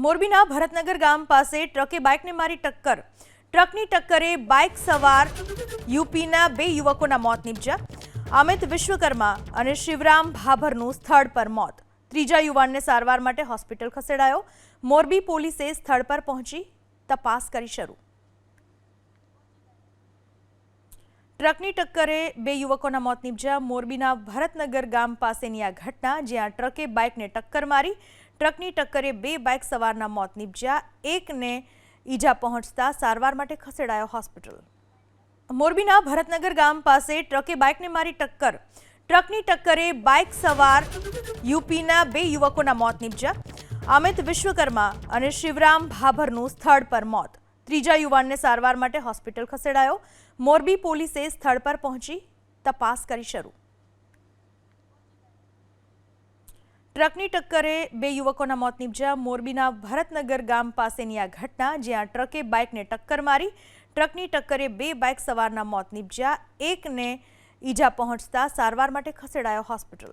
મોરબીના ભરતનગર ગામ પાસે ટ્રકે બાઇકને મારી ટક્કર. ટ્રકની ટક્કરે બાઇક સવાર યુપીના બે યુવકોના મોત નીપજ્યા. અમિત વિશ્વકર્મા અને શિવરામ ભાભરનું સ્થળ પર મોત. ત્રીજા યુવાનને સારવાર માટે હોસ્પિટલ ખસેડાયો. મોરબી પોલીસે સ્થળ પર પહોંચી તપાસ કરી શરૂ. ટ્રકની ટક્કરે બે યુવકોના મોત નીપજ્યા. મોરબીના ભરતનગર ગામ પાસેની આ ઘટના જ્યાં ટ્રકે બાઇકને ટક્કર મારી ટ્રકની ટક્કરે બે બાઇક સવારના મોત નીપજ્યા. એકને ઈજા પહોંચતા સારવાર માટે ખસેડાયો હોસ્પિટલ. મોરબીના ભરતનગર ગામ પાસે ટ્રકે બાઇકને મારી ટક્કર. ટ્રકની ટક્કરે બાઇક સવાર યુપીના બે યુવકોના મોત નીપજ્યા. અમિત વિશ્વકર્મા અને શિવરામ ભાભરનું સ્થળ પર મોત. ત્રીજા યુવાનને સારવાર માટે હોસ્પિટલ ખસેડાયો. મોરબી પોલીસે સ્થળ પર પહોંચી તપાસ કરી શરૂ. ટ્રકની ટક્કરે બે યુવકોના મોત નીપજ્યા. મોરબીના ભરતનગર ગામ પાસેની આ ઘટના, જ્યાં ટ્રકે બાઇકને ટક્કર મારી, ટ્રકની ટક્કરે બે બાઇક સવારના મોત નીપજ્યા. એકને ઈજા પહોંચતા સારવાર માટે ખસેડાયો હોસ્પિટલ.